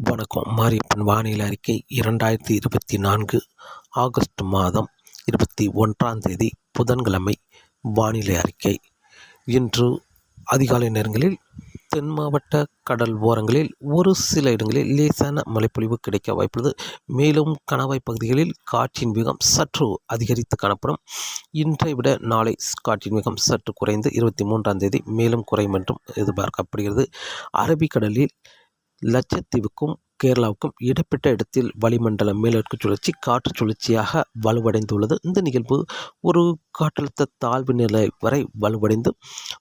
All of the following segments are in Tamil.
வணக்கம். மாரியப்பன் வானிலை அறிக்கை இரண்டாயிரத்தி இருபத்தி நான்கு ஆகஸ்ட் மாதம் இருபத்தி ஒன்றாம் தேதி புதன்கிழமை வானிலை அறிக்கை. இன்று அதிகாலை நேரங்களில் தென் மாவட்ட கடல் ஓரங்களில் ஒரு சில இடங்களில் லேசான மழைப்பொழிவு கிடைக்க வாய்ப்புள்ளது. மேலும் கணவாய் பகுதிகளில் காற்றின் வேகம் சற்று அதிகரித்து காணப்படும். இன்றை விட நாளை காற்றின் வேகம் சற்று குறைந்து இருபத்தி மூன்றாம் தேதி மேலும் குறையும் என்றும் எதிர்பார்க்கப்படுகிறது. அரபிக்கடலில் லட்சத்தீவுக்கும் கேரளாவுக்கும் இடப்பட்ட இடத்தில் வளிமண்டல மேலடுக்கு சுழற்சி காற்று சுழற்சியாக வலுவடைந்துள்ளது. இந்த நிகழ்வு ஒரு காற்றழுத்த தாழ்வு நிலை வரை வலுவடைந்து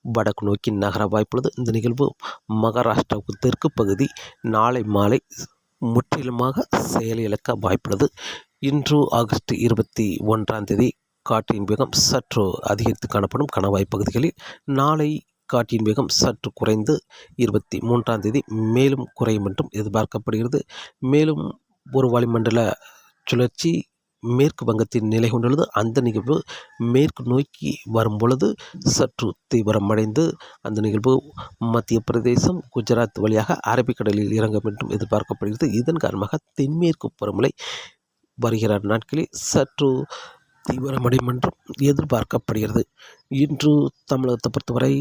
வடக்கு நோக்கி நகர வாய்ப்புள்ளது. இந்த நிகழ்வு மகாராஷ்டிராவுக்கு தெற்கு பகுதி நாளை மாலை முற்றிலுமாக செயலிழக்க வாய்ப்புள்ளது. இன்று ஆகஸ்ட் இருபத்தி ஒன்றாம் தேதி காற்றின் வேகம் சற்று அதிகரித்து காணப்படும். கணவாய் பகுதிகளில் நாளை காற்றின் வேகம் சற்று குறைந்து இருபத்தி மூன்றாம் தேதி மேலும் குறையும் என்றும் எதிர்பார்க்கப்படுகிறது. மேலும் ஒரு வளிமண்டல சுழற்சி மேற்கு வங்கத்தில் நிலை கொண்டுள்ளது. அந்த நிகழ்வு மேற்கு நோக்கி வரும் பொழுது சற்று தீவிரமடைந்து அந்த நிகழ்வு மத்திய பிரதேசம் குஜராத் வழியாக அரபிக்கடலில் இறங்கும் என்றும் எதிர்பார்க்கப்படுகிறது. இதன் காரணமாக தென்மேற்கு பருவமழை வருகிற நாட்களில் சற்று தீவிரமடையும் என்றும் எதிர்பார்க்கப்படுகிறது. இன்று தமிழகத்தை பொறுத்தவரை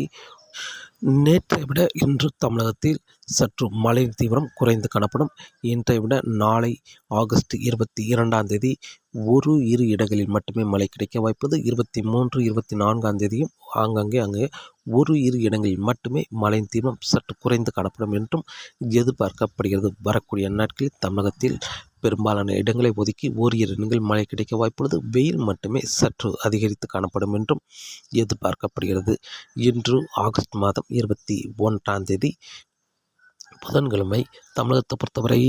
நேற்றை விட இன்று தமிழகத்தில் சற்று மழை தீவிரம் குறைந்து காணப்படும். இன்றை விட நாளை ஆகஸ்ட் இருபத்தி இரண்டாம் தேதி ஒரு இரு இடங்களில் மட்டுமே மழை கிடைக்க வாய்ப்பது இருபத்தி மூன்று இருபத்தி நான்காம் தேதியும் ஆங்காங்கே அங்கே ஒரு இரு இடங்களில் மட்டுமே மழையின் தீவிரம் சற்று குறைந்து காணப்படும் என்றும் எதிர்பார்க்கப்படுகிறது. வரக்கூடிய நாட்களில் தமிழகத்தில் பெரும்பாலான இடங்களை ஒதுக்கி ஓரிரு இடங்களில் மழை கிடைக்க வாய்ப்புள்ளது. வெயில் மட்டுமே சற்று அதிகரித்து காணப்படும் என்றும் எதிர்பார்க்கப்படுகிறது. இன்று ஆகஸ்ட் மாதம் இருபத்தி ஒன்றாம் தேதி புதன்கிழமை தமிழகத்தை பொறுத்தவரை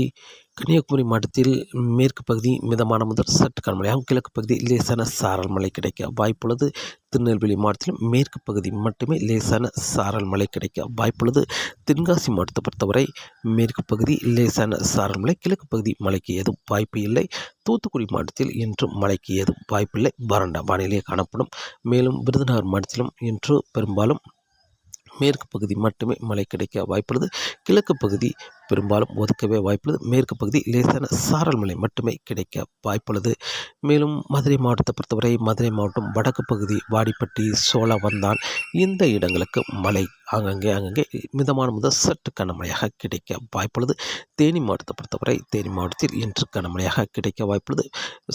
கன்னியாகுமரி மாவட்டத்தில் மேற்கு பகுதி மிதமான முதல் சற்று கனமழையாகும் கிழக்கு பகுதி லேசான சாரல் மழை கிடைக்க வாய்ப்புள்ளது. திருநெல்வேலி மாவட்டத்திலும் மேற்கு பகுதி மட்டுமே லேசான சாரல் மழை கிடைக்க வாய்ப்புள்ளது. தென்காசி மாவட்டத்தை பொறுத்தவரை மேற்கு பகுதி லேசான சாரல் மழை கிழக்கு பகுதி மழைக்கு ஏதும் வாய்ப்பு இல்லை. தூத்துக்குடி மாவட்டத்தில் இன்று மழைக்கு ஏதும் வாய்ப்பில்லை வறண்ட வானிலை காணப்படும். மேலும் விருதுநகர் மாவட்டத்திலும் இன்று பெரும்பாலும் மேற்கு பகுதி மட்டுமே மழை கிடைக்க வாய்ப்புள்ளது. கிழக்கு பகுதி பெரும்பாலும் ஒதுக்கவே வாய்ப்புள்ளது. மேற்கு பகுதி லேசான சாரல் மழை மட்டுமே கிடைக்க வாய்ப்புள்ளது. மேலும் மதுரை மாவட்டத்தை பொறுத்தவரை மதுரை மாவட்டம் வடக்கு பகுதி வாடிப்பட்டி சோழவந்தான் இந்த இடங்களுக்கு மழை அங்கங்கே அங்கங்கே மிதமான முதல் சற்று கனமழையாக கிடைக்க வாய்ப்புள்ளது. தேனி மாவட்டத்தை பொறுத்தவரை தேனி மாவட்டத்தில் இன்று கனமழையாக கிடைக்க வாய்ப்புள்ளது.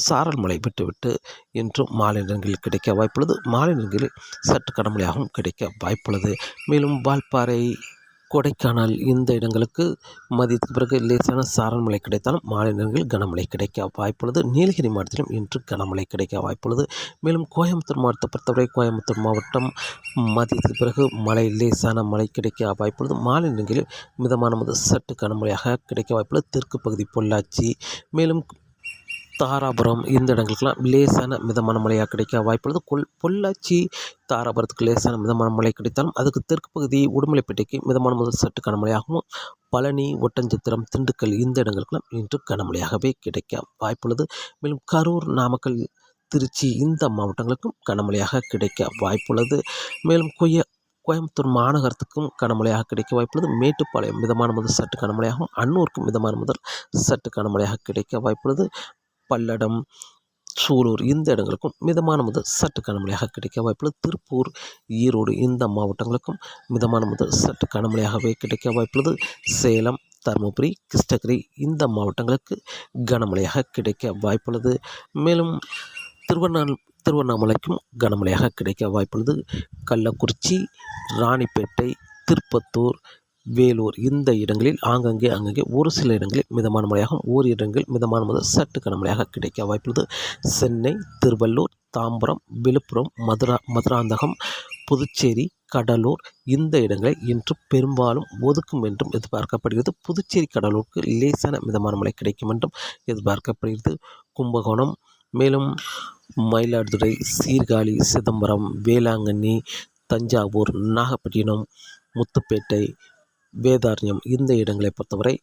சாரல் மழை விட்டுவிட்டு இன்றும் மாலை நேரங்களில் கிடைக்க வாய்ப்புள்ளது. மாலை நேரங்களில் சற்று கனமழையாகவும் கிடைக்க வாய்ப்புள்ளது. மேலும் வால்பாறை கொடைக்கானல் இந்த இடங்களுக்கு மதியத்துக்கு பிறகு லேசான சாரல் மழை கிடைத்தாலும் மாலை நேரங்களில் கனமழை கிடைக்க வாய்ப்புள்ளது. நீலகிரி மாவட்டத்திலும் இன்று கனமழை கிடைக்க வாய்ப்புள்ளது. மேலும் கோயம்புத்தூர் மாவட்டத்தை பொறுத்தவரை கோயம்புத்தூர் மாவட்டம் மதியத்துக்கு பிறகு மழை லேசான மழை கிடைக்க வாய்ப்புள்ளது. மாலை நேரங்களில் மிதமான முதல் சற்று கனமழையாக கிடைக்க வாய்ப்புள்ளது. தெற்கு பகுதி பொள்ளாச்சி மேலும் தாராபுரம் இந்த இடங்களுக்கெல்லாம் லேசான மிதமான மழையாக கிடைக்க வாய்ப்புள்ளது கொல் பொள்ளாச்சி தாராபுரத்துக்கு லேசான மிதமான மழை கிடைத்தாலும் அதுக்கு தெற்கு பகுதி உடுமலைப்பேட்டைக்கு மிதமான முதல் சற்று கனமழையாகவும் பழனி ஒட்டஞ்சத்திரம் திண்டுக்கல் இந்த இடங்களுக்கெல்லாம் இன்று கனமழையாகவே கிடைக்க வாய்ப்புள்ளது மேலும் கரூர் நாமக்கல் திருச்சி இந்த மாவட்டங்களுக்கும் கனமழையாக கிடைக்க வாய்ப்புள்ளது மேலும் கொய்ய கோயம்புத்தூர் மாநகரத்துக்கும் கனமழையாக கிடைக்க வாய்ப்புள்ளது மேட்டுப்பாளையம் மிதமான முதல் சற்று கனமழையாகவும் அன்னூருக்கும் மிதமான முதல் சற்று கனமழையாக கிடைக்க வாய்ப்புள்ளது பல்லடம் சூலூர் இந்த இடங்களுக்கும் மிதமான முதல் சற்று கனமழையாக கிடைக்க வாய்ப்புள்ளது. திருப்பூர் ஈரோடு இந்த மாவட்டங்களுக்கும் மிதமான முதல் சற்று கனமழையாகவே கிடைக்க வாய்ப்புள்ளது. சேலம் தருமபுரி கிருஷ்ணகிரி இந்த மாவட்டங்களுக்கு கனமழையாக கிடைக்க வாய்ப்புள்ளது. மேலும் திருவண்ணாமலை திருவண்ணாமலைக்கும் கனமழையாக கிடைக்க வாய்ப்புள்ளது. கள்ளக்குறிச்சி ராணிப்பேட்டை திருப்பத்தூர் வேலூர். இந்த இடங்களில் ஆங்கங்கே அங்கங்கே ஒரு சில இடங்களில் மிதமான மழையாகவும் ஓர் இடங்களில் மிதமான முதல் சற்று கனமழையாக கிடைக்க வாய்ப்புள்ளது. சென்னை திருவள்ளூர் தாம்பரம் விழுப்புரம் மதுரா மதுராந்தகம் புதுச்சேரி கடலூர் இந்த இடங்களை இன்று பெரும்பாலும் ஒதுக்கும் என்றும் எதிர்பார்க்கப்படுகிறது. புதுச்சேரி கடலூருக்கு லேசான மிதமான மழை கிடைக்கும் என்றும் எதிர்பார்க்கப்படுகிறது. கும்பகோணம் மேலும் மயிலாடுதுறை சீர்காழி சிதம்பரம் வேளாங்கண்ணி தஞ்சாவூர் நாகப்பட்டினம் முத்துப்பேட்டை வேதாரண்யம் இந்த இடங்களை பொறுத்தவரை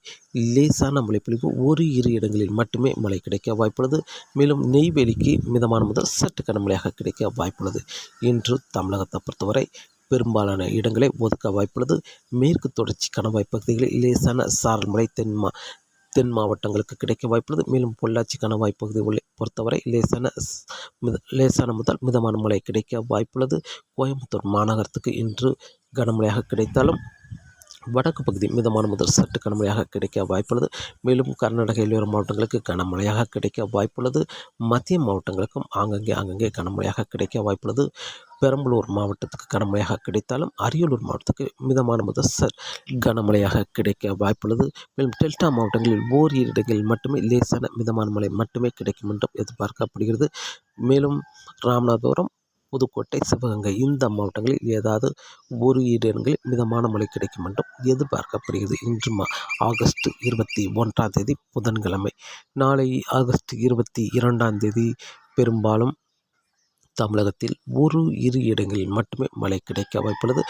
லேசான மழைப்பொழிவு ஒரு இரு இடங்களில் மட்டுமே மழை கிடைக்க வாய்ப்புள்ளது. மேலும் நெய்வேலிக்கு மிதமான முதல் சற்று கனமழையாக கிடைக்க வாய்ப்புள்ளது. இன்று தமிழகத்தை பொறுத்தவரை பெரும்பாலான இடங்களை ஒதுக்க வாய்ப்புள்ளது. மேற்கு தொடர்ச்சி கணவாய் பகுதிகளில் லேசான சாரல் மழை தென்மா தென் மாவட்டங்களுக்கு கிடைக்க வாய்ப்புள்ளது. மேலும் பொள்ளாச்சி கணவாய் பகுதி உள்ள பொறுத்தவரை லேசான மித லேசான முதல் மிதமான மழை கிடைக்க வாய்ப்புள்ளது. கோயம்புத்தூர் மாநகரத்துக்கு இன்று கனமழையாக கிடைத்தாலும் வடக்கு பகுதி மிதமான முதல் சற்று கனமழையாக கிடைக்க வாய்ப்புள்ளது. மேலும் கர்நாடக எல்லையோர மாவட்டங்களுக்கு கனமழையாக கிடைக்க வாய்ப்புள்ளது. மத்திய மாவட்டங்களுக்கும் ஆங்கங்கே ஆங்கங்கே கனமழையாக கிடைக்க வாய்ப்புள்ளது. பெரம்பலூர் மாவட்டத்துக்கு கனமழையாக கிடைத்தாலும் அரியலூர் மாவட்டத்துக்கு மிதமான முதல் சர் கனமழையாக கிடைக்க வாய்ப்புள்ளது. மேலும் டெல்டா மாவட்டங்களில் ஓரிரு இடங்களில் மட்டுமே லேசான மிதமான மழை மட்டுமே கிடைக்கும் என்றும் எதிர்பார்க்கப்படுகிறது. மேலும் ராமநாதபுரம் புதுக்கோட்டை சிவகங்கை இந்த மாவட்டங்களில் ஏதாவது ஒரு இடங்களில் மிதமான மழை கிடைக்கும் என்றும் எதிர்பார்க்கப்படுகிறது. இன்று மா ஆகஸ்ட் இருபத்தி ஒன்றாம் தேதி புதன்கிழமை. நாளை ஆகஸ்ட் இருபத்தி இரண்டாம் தேதி பெரும்பாலும் தமிழகத்தில் ஒரு இரு இடங்களில் மட்டுமே மழை கிடைக்க வாய்ப்புள்ளது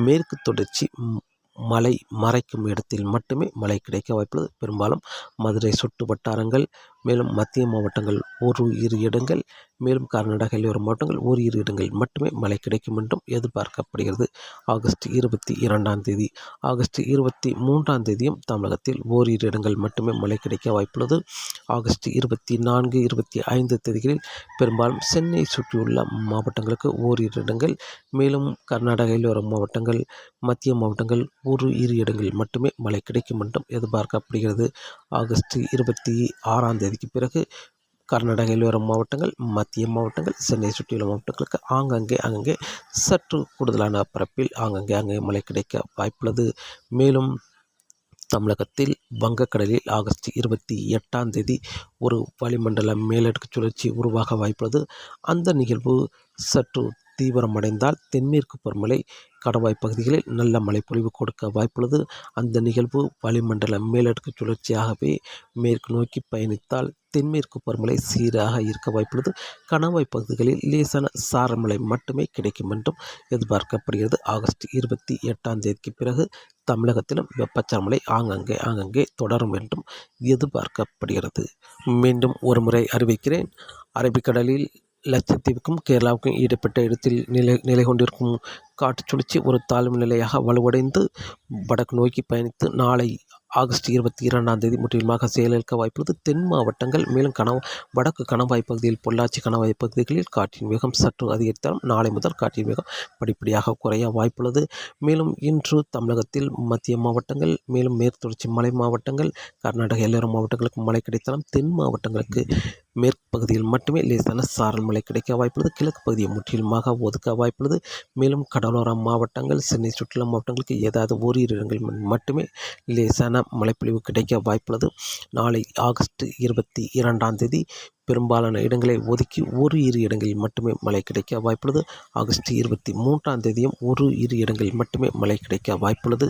மேற்கு தொடர்ச்சி மழை மலை மறைக்கும் இடத்தில் மட்டுமே மழை கிடைக்க வாய்ப்புள்ளது பெரும்பாலும் மதுரை சுற்று வட்டாரங்கள் மேலும் மத்திய மாவட்டங்கள் ஒரு இரு இடங்கள் மேலும் கர்நாடக எல்லையோர மாவட்டங்கள் ஒரு இரு இடங்களில் மட்டுமே மழை கிடைக்கும் என்றும் எதிர்பார்க்கப்படுகிறது. ஆகஸ்ட் இருபத்தி இரண்டாம் தேதி ஆகஸ்ட் இருபத்தி மூன்றாம் தேதியும் தமிழகத்தில் ஓரிரு இடங்கள் மட்டுமே மழை கிடைக்க வாய்ப்புள்ளது. ஆகஸ்ட் இருபத்தி நான்கு இருபத்தி ஐந்து தேதிகளில் பெரும்பாலும் சென்னை சுற்றியுள்ள மாவட்டங்களுக்கு ஓரிரு இடங்கள் மேலும் கர்நாடக எல்லையோர மாவட்டங்கள் மத்திய மாவட்டங்கள் ஒரு இரு இடங்களில் மட்டுமே மழை கிடைக்கும் என்றும் எதிர்பார்க்கப்படுகிறது. ஆகஸ்ட் இருபத்தி ஆறாம் தேதி தேதிக்கு பிறகு கர்நாடகையில் வரும் மாவட்டங்கள் மத்திய மாவட்டங்கள் சென்னை சுற்றியுள்ள மாவட்டங்களுக்கு ஆங்கங்கே அங்கங்கே சற்று கூடுதலான பரப்பில் ஆங்கங்கே அங்கே மழை கிடைக்க வாய்ப்புள்ளது. மேலும் தமிழகத்தில் வங்கக்கடலில் ஆகஸ்ட் இருபத்தி எட்டாம் தேதி ஒரு வளிமண்டல மேலடுக்கு சுழற்சி உருவாக வாய்ப்புள்ளது. அந்த நிகழ்வு சற்று தீவிரமடைந்தால் தென்மேற்கு பருவமழை கடவாய் பகுதிகளில் நல்ல மழைப்பொழிவு கொடுக்க வாய்ப்புள்ளது. அந்த நிகழ்வு வளிமண்டல மேலடுக்கு சுழற்சியாகவே மேற்கு நோக்கி பயணித்தால் தென்மேற்கு பருவமழை சீராக இருக்க வாய்ப்புள்ளது. கணவாய் பகுதிகளில் லேசான சாரமழை மட்டுமே கிடைக்கும் என்றும் எதிர்பார்க்கப்படுகிறது. ஆகஸ்ட் இருபத்தி எட்டாம் தேதிக்கு பிறகு தமிழகத்திலும் வெப்பச்சலமழை ஆங்கங்கே ஆங்கங்கே தொடரும் என்றும் எதிர்பார்க்கப்படுகிறது. மீண்டும் ஒருமுறை அறிவிக்கிறேன். அரபிக்கடலில் லட்சத்தீவுக்கும் கேரளாவுக்கும் ஈடுபட்ட இடத்தில் நிலை நிலை கொண்டிருக்கும் காற்று சுழற்சி ஒரு தாழ்வு நிலையாக வலுவடைந்து வடக்கு நோக்கி பயணித்து நாளை ஆகஸ்ட் இருபத்தி இரண்டாம் தேதி முற்றிலுமாக செயலிழக்க வாய்ப்புள்ளது. தென் மாவட்டங்கள் மேலும் கணவ வடக்கு கணவாய் பகுதியில் பொள்ளாச்சி கணவாய் பகுதிகளில் காற்றின் வேகம் சற்று அதிகரித்தாலும் நாளை முதல் காற்றின் வேகம் படிப்படியாக குறைய வாய்ப்புள்ளது. மேலும் இன்று தமிழகத்தில் மத்திய மாவட்டங்கள் மேலும் மேற்குத்தொடர்ச்சி மலை மாவட்டங்கள் கர்நாடக எல்லோரும் மாவட்டங்களுக்கு மழை கிடைத்தாலும் தென் மாவட்டங்களுக்கு மேற்கு பகுதியில் மட்டுமே லேசான சாரல் மழை கிடைக்க வாய்ப்புள்ளது. கிழக்கு பகுதியை முற்றிலுமாக ஒதுக்க வாய்ப்புள்ளது. மேலும் கடலோர மாவட்டங்கள் சென்னை சுற்றுலா மாவட்டங்களுக்கு ஏதாவது ஓரிரு இடங்களில் மட்டுமே லேசான மழைப்பொழிவு கிடைக்க வாய்ப்புள்ளது. நாளை ஆகஸ்ட் இருபத்தி இரண்டாம் தேதி பெரும்பாலான இடங்களை ஒதுக்கி ஒரு இரு இடங்களில் மட்டுமே மழை கிடைக்க வாய்ப்புள்ளது. ஆகஸ்ட் இருபத்தி மூன்றாம் தேதியும் ஒரு இரு இடங்களில் மட்டுமே மழை கிடைக்க வாய்ப்புள்ளது.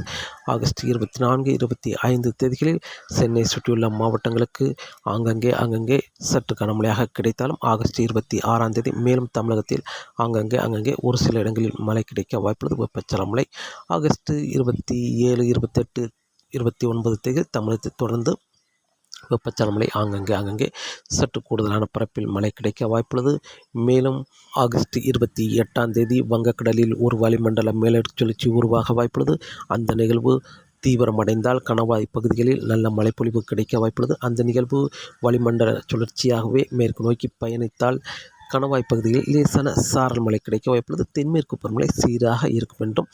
ஆகஸ்ட் இருபத்தி நான்கு இருபத்தி ஐந்து தேதிகளில் சென்னை சுற்றியுள்ள மாவட்டங்களுக்கு ஆங்கங்கே அங்கங்கே சற்று கனமழையாக கிடைத்தாலும் ஆகஸ்ட் இருபத்தி ஆறாம் தேதி மேலும் தமிழகத்தில் ஆங்கங்கே அங்கங்கே ஒரு சில இடங்களில் மழை கிடைக்க வாய்ப்புள்ளது. வெப்பச்சல மழை ஆகஸ்ட் இருபத்தி ஏழு இருபத்தெட்டு இருபத்தி ஒன்பது தேதி தமிழகத்தை தொடர்ந்து வெப்பச்சல மழை ஆங்கங்கே அங்கங்கே சற்று கூடுதலான பரப்பில் மழை கிடைக்க வாய்ப்புள்ளது. மேலும் ஆகஸ்ட் இருபத்தி எட்டாம் தேதி வங்கக்கடலில் ஒரு வளிமண்டல மேலடுக்கு சுழற்சி உருவாக வாய்ப்புள்ளது. அந்த நிகழ்வு தீவிரமடைந்தால் கணவாய் பகுதிகளில் நல்ல மழைப்பொழிவு கிடைக்க வாய்ப்புள்ளது. அந்த நிகழ்வு வளிமண்டல சுழற்சியாகவே மேற்கு நோக்கி பயணித்தால் கணவாய் பகுதிகளில் லேசான சாரல் மழை கிடைக்க வாய்ப்புள்ளது. தென்மேற்கு பருவமழை சீராக இருக்கும் என்றும்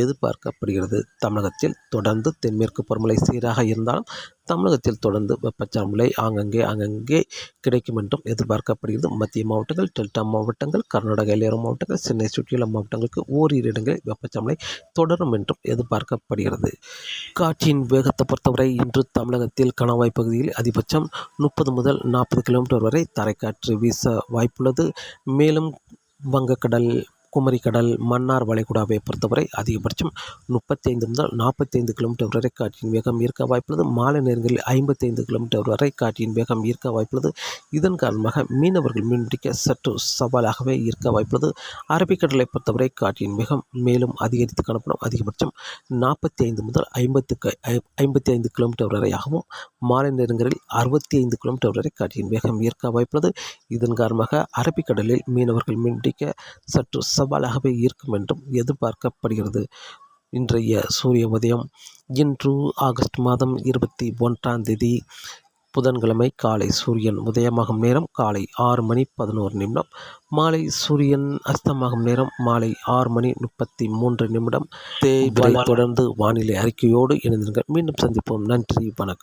எதிர்பார்க்கப்படுகிறது. தமிழகத்தில் தொடர்ந்து தென்மேற்கு பருவமழை சீராக இருந்தாலும் தமிழகத்தில் தொடர்ந்து வெப்பச்சாம்பலை ஆங்கங்கே அங்கங்கே கிடைக்கும் என்றும் எதிர்பார்க்கப்படுகிறது. மத்திய மாவட்டங்கள் டெல்டா மாவட்டங்கள் கர்நாடக எல்லையோர மாவட்டங்கள் சென்னை சுற்றியுள்ள மாவட்டங்களுக்கு ஓரிரு இடங்களில் வெப்பச்சாம்பலை தொடரும் என்றும் எதிர்பார்க்கப்படுகிறது. காற்றின் வேகத்தை பொறுத்தவரை இன்று தமிழகத்தில் கணவாய் பகுதியில் அதிகபட்சம் முப்பது முதல் நாற்பது கிலோமீட்டர் வரை தரைக்காற்று வீச வாய்ப்புள்ளது. மேலும் வங்கக்கடல் குமரிக்கடல் மன்னார் வளைகுடாவை பொறுத்தவரை அதிகபட்சம் முப்பத்தைந்து முதல் நாற்பத்தைந்து கிலோமீட்டர் வரை காற்றின் வேகம் ஈர்க்க வாய்ப்புள்ளது. மாலை நேரங்களில் ஐம்பத்தைந்து கிலோமீட்டர் வரை காற்றின் வேகம் ஈர்க்க வாய்ப்புள்ளது. இதன் காரணமாக மீனவர்கள் மீன்பிடிக்க சற்று சவாலாகவே ஈர்க்க வாய்ப்புள்ளது. அரபிக்கடலை பொறுத்தவரை காற்றின் வேகம் மேலும் அதிகரித்து காணப்படும். அதிகபட்சம் நாற்பத்தி ஐந்து முதல் ஐம்பத்துக்கு ஐம்பத்தி ஐந்து கிலோமீட்டர் வரையாகவும் மாலை நேரங்களில் அறுபத்தி ஐந்து கிலோமீட்டர் வரை காற்றின் வேகம் ஈர்க்க வாய்ப்புள்ளது. இதன் காரணமாக அரபிக்கடலில் மீனவர்கள் மீன்பிடிக்க சற்று சவாலாகவே இருக்கும் என்றும் எதிர்பார்க்கப்படுகிறது. இன்றைய சூரிய உதயம் இன்று ஆகஸ்ட் மாதம் இருபத்தி ஒன்றாம் தேதி புதன்கிழமை காலை சூரியன் உதயமாகும் நேரம் காலை ஆறு மணி பதினோரு நிமிடம் மாலை சூரியன் அஸ்தமாகும் நேரம் மாலை ஆறு மணி முப்பத்தி மூன்று நிமிடம். தொடர்ந்து வானிலை அறிக்கையோடு இணைந்திருங்கள். மீண்டும் சந்திப்போம். நன்றி. வணக்கம்.